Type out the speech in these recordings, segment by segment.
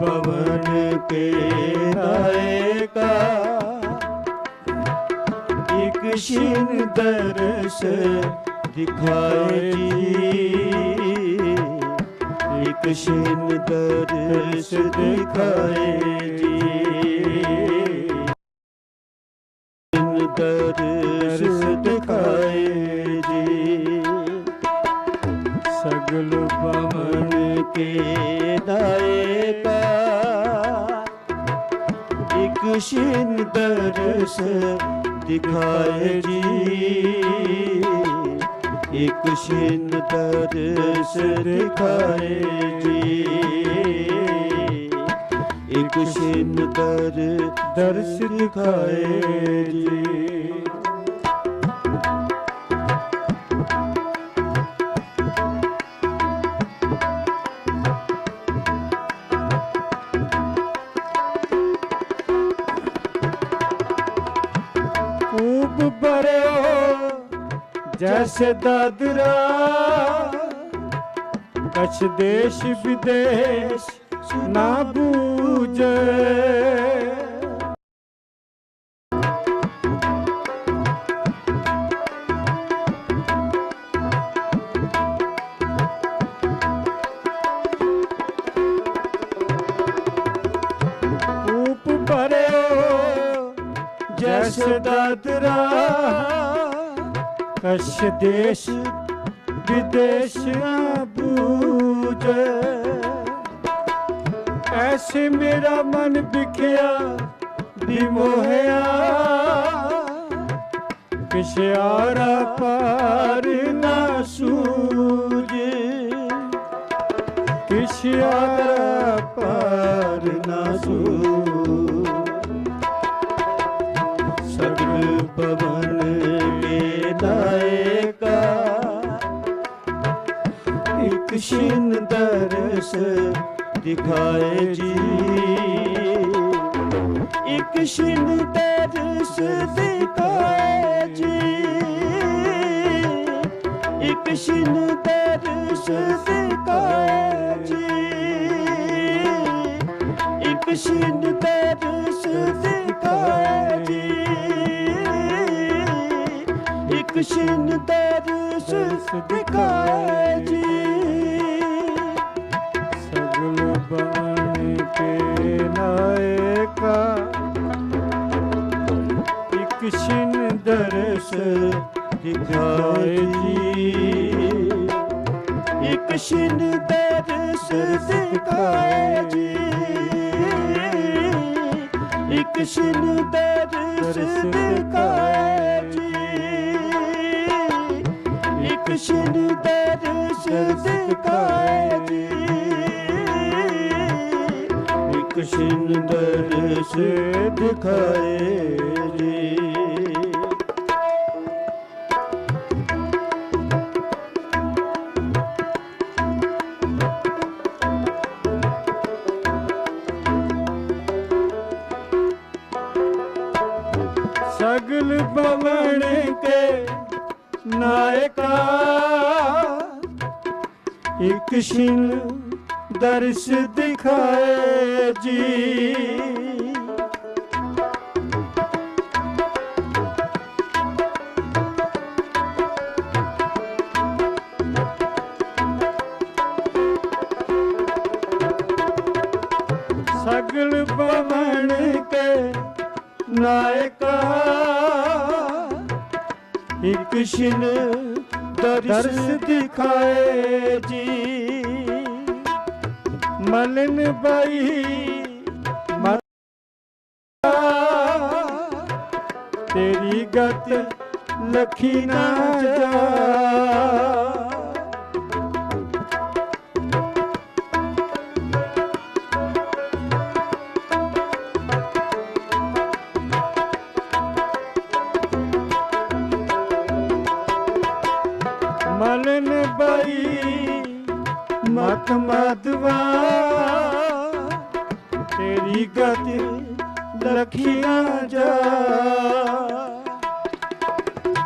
पवन के राय का एक शीन दर्श दिखाए जी एक शीन दर्श दिखाए जी शीन दर्श दिखाए जी सगल पवन के दायका ਮਸ਼ੀਨ ਦਰਸ ਦਿਖਾਏ ਜੀ ਇੱਕ ਸ਼ਿਨ ਦਰਸ ਦਿਖਾਏ ਜੀ ਇੱਕ ਸ਼ਿਨ ਦਰ ਦਰਸ ਦਿਖਾਏ ਜੀ ਕਰਿਓ ਜੈਸੇ ਦਾਦਰਾ। ਕਛ ਦੇਸ਼ ਵਿਦੇਸ਼ ਨਾ ਬੂਝੇ ਵਸਦਾ ਕਸ਼ ਦੇਸ਼ ਵਿਦੇਸ਼ ਬੂਜ ਐਸੇ ਮੇਰਾ ਮਨ ਵਿਖਿਆ ਦੀ ਮੋਹਿਆ। ਕਿਸ਼ਿਆਰਾ ਪਾਰ ਨਾ ਸੂਜ ਕਿਸ਼ਿਆਰਾ ਲਾਇਕਾ ਇੱਕ ਛਿਨ ਦਰਸ ਦਿਖਾਏ ਜੀ। ਇੱਕ ਛਿਨ ਦਰਸ ਦਿਖਾਏ ਜੀ। ਇੱਕ ਛਿਨ ਦਰਸ ਦਿਖਾਏ ਜੀ। ਇੱਕ ਛਿਨ ਦਰਸ ਦਿਖਾਏ ਜੀ। ਦਰਸ ਦਿਖਾਏ ਜੀ। ਸਗਲ ਬਾਣ ਕੇ ਨਾਇਕਾ। ਇੱਕ ਸ਼ਿੰਦ ਦਰਸ ਦਿਖਾਏ ਜੀ। ਇੱਕ ਸ਼ਿਨ ਦਰਸ ਦਿਖਾਏ ਜੀ। ਇੱਕ ਸ਼ਿਨ ਦਰਸ ਦਿਖਾਏ ਜੀ। ਕ੍ਰਿਸ਼ਨ ਸ਼ਿਨ ਦਰਸ ਦਿਖਾਏ ਜੀ। ਇੱਕ ਦਰਸ ਦਿਖਾਏ। एक शिन दर्श दिखाए जी सगल बमण के ਨਾਇਕਾ ਇੱਕ ਸ਼ਿਨ ਦਰਸ ਦਿਖਾਏ ਜੀ। ਮਲਨ ਬਈ ਤੇਰੀ ਗਤ ਲਖੀ ਨਾ ਜਾ।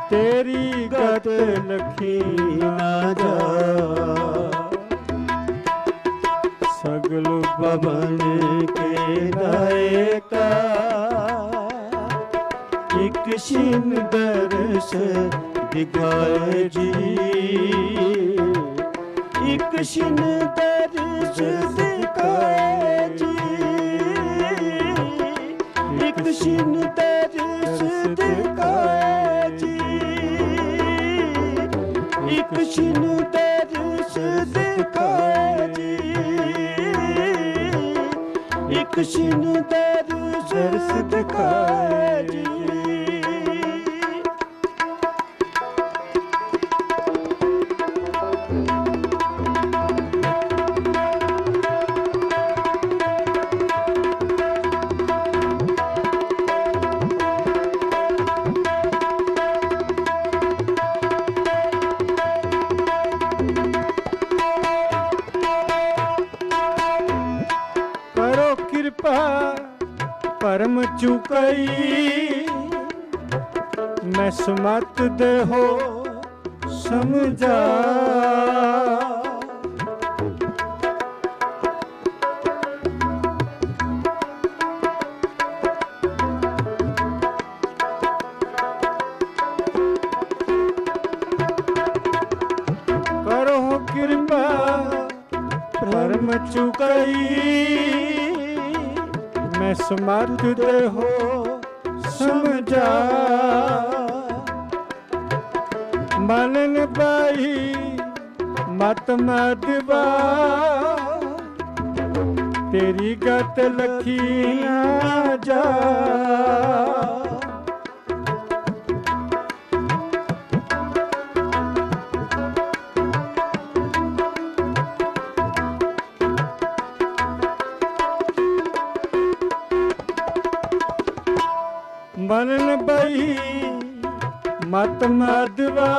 ਤੇਰੀ ਗਤ ਲਖੀ ਨਾ ਜਾ। ਸਗਲ ਬਬਨ ਕੇ ਦਾਇਕਾ ਇੱਕ ਸ਼ਿਨ ਦਰਸ ਦਿਖਾਏ ਜੀ। ਇਕ ਸ਼ਿਨ ਦਰਸ ਦਿਖਾਏ। ਬਿਸ਼ਨ ਤੇਰੇ ਸਦਕਾ ਜੀ ਇੱਕ ਸ਼ਿਨ ਤੇਰੇ ਜੀ ਇੱਕ ਸ਼ਿਨ ਤੇਰੇ ਸਦਕਾ ਜੀ ਕਰੋ ਪਰਮ ਚੁਕਈ। ਮੈਂ ਸਮਤ ਦੇ ਹੋ ਸਮਝਾ। ਕਰੋ ਕਿਰਪਾ ਪਰਮ ਚੁਕਈ। ਸਮਰਥ ਦੇ ਹੋ ਸਮਝਾ। ਮਨਨ ਪਾਈ ਮਤ ਮਦਵਾ ਤੇਰੀ ਗਤ ਲਖੀਆਂ ਜਾ। ਮਰਨ ਬਈ, ਮਤ ਮਦਵਾ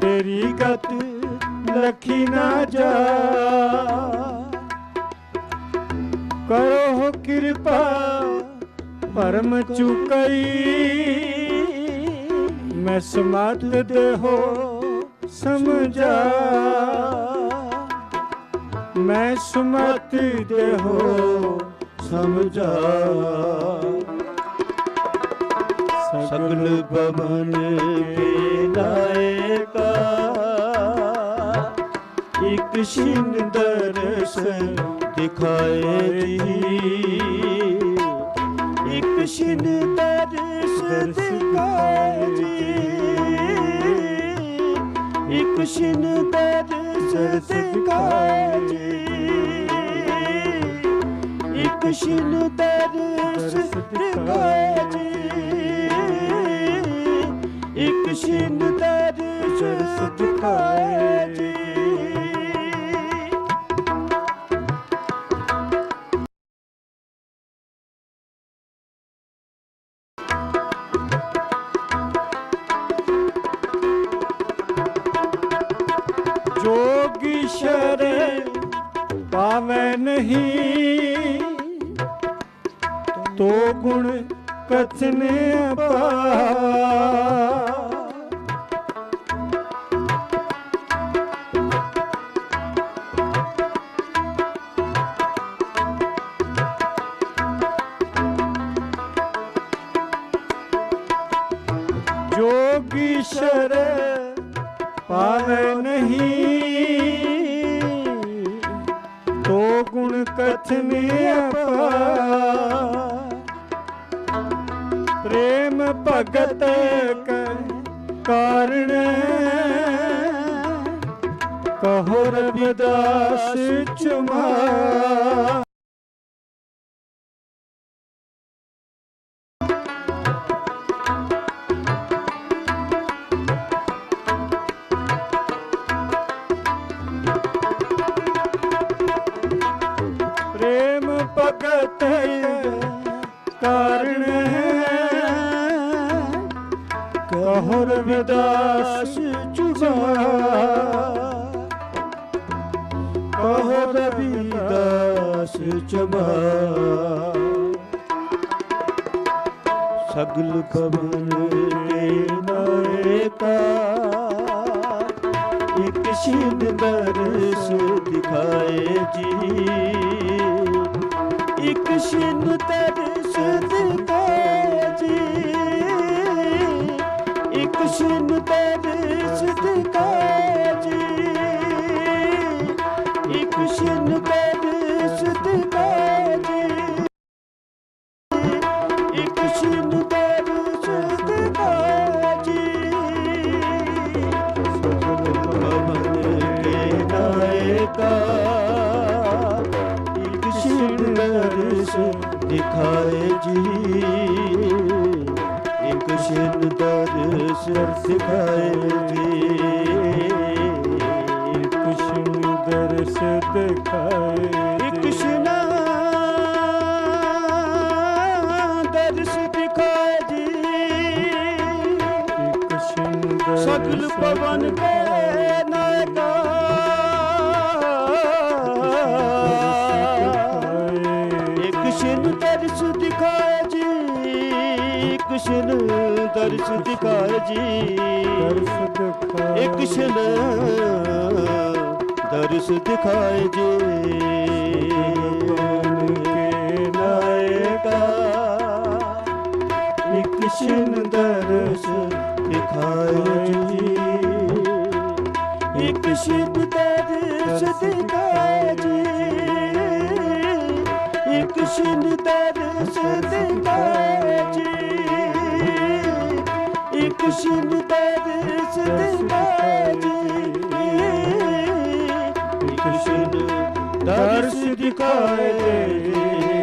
ਤੇਰੀ ਗਤ ਲਖੀ ਨਾ ਜਾ। ਕਰੋ ਕਿਰਪਾ, ਪਰਮ ਚੁਕਈ। ਮੈਂ ਸਮਤ ਦੇਹੋ ਸਮਝਾ। ਮੈਂ ਸਮਤ ਦੇਹੋ ਸਮਝਾ। ਸਗਲ ਪਵਨ ਕੇ ਨਾਇਕਾ। ਇੱਕ ਛਿਨ ਦਰਸ ਦਿਖਾਏ ਜੀ। ਇੱਕ ਛਿਨ ਦਰਸ ਦਿਖਾਏ ਜੀ। ਇੱਕ ਛਿਨ ਦਰਸ ਦਿਖਾਏ ਜੀ। ਇੱਕ ਛਿਨ ਦਰਸ ਦਿਖਾਏ ਜੀ ਇੱਕ ਛਿਨ ਦਰਸ ਦਿਖਾਏ ਜੀ ਤੋ ਗੁਣ ਕਥਨੇ ਅਪਾ। ਜੋਗੀ ਸ਼ਰੇ ਪਾਵੈ ਨਹੀਂ। ਤੋ ਗੁਣ ਕਥਨੇ ਆਪਾ ਕਹੋ ਚੁਮਾ ਪ੍ਰੇਮ ਭਗਤ ਕਾਰਣ ਕਹੋ ਰਵਿਦਾਸ ਚੁਮਾ ਰਵਿਦਾਸ ਸਗਲ ਪਵਨ ਕੇ ਨਾਇਕਾ, ਇੱਕ ਸ਼ਿਨ ਦਰਸ ਦਿਖਾਏ ਜੀ। ਇੱਕ ਸ਼ਿਨ ਦਰਸ ਦਿਖਾਏ ਜੀ। ਇੱਕ ਸ਼ਿਨ ਦਰਸ ਦਿਖਾਏ ਨਾਇਕਾ ਇੱਕ ਸ਼ਿਨ ਦਰਸ ਦਿਖਾਏ ਜੀ। ਇੱਕ ਸ਼ਿਨ ਦਰਸ ਦਿਖਾਏ ਜੀ। ਦਿਖਾਏ ਇੱਕ ਸ਼ਿਨਾ ਦਰਸ ਦਿਖਾਏ ਜੀ। ਕੁਸ਼ਨ ਦਰਸ ਸਗਲ ਪਵਨ ਕੇ ਇੱਕ ਸ਼ਿਨ ਦਰਸ ਦਿਖਾਏ ਜੀ। ਦਰਸ ਦਿਖਾਏ ਇੱਕ ਸ਼ਿਨ ਦਰਸ ਦਿਖਾਏ ਜੀ। ਭਗਵਾਨ ਕੇ ਨਾਇਕਾ ਦਰਸ ਦਿਖਾਏ ਜੀ। ਇੱਕ ਸ਼ਿਨ ਦਰਸ ਦਿਖਾਏ ਇੱਕ ਸ਼ਿਨ ਦਰਸ ਦਿਖਾਏ ਜੀ। ਇੱਕ ਸ਼ਿਨ ਦਰਸ ਦਿਖਾਏ ਜੀ। ਇੱਕ ਸ਼ਿਨ ਦਿਖਾਏ ਜੀ।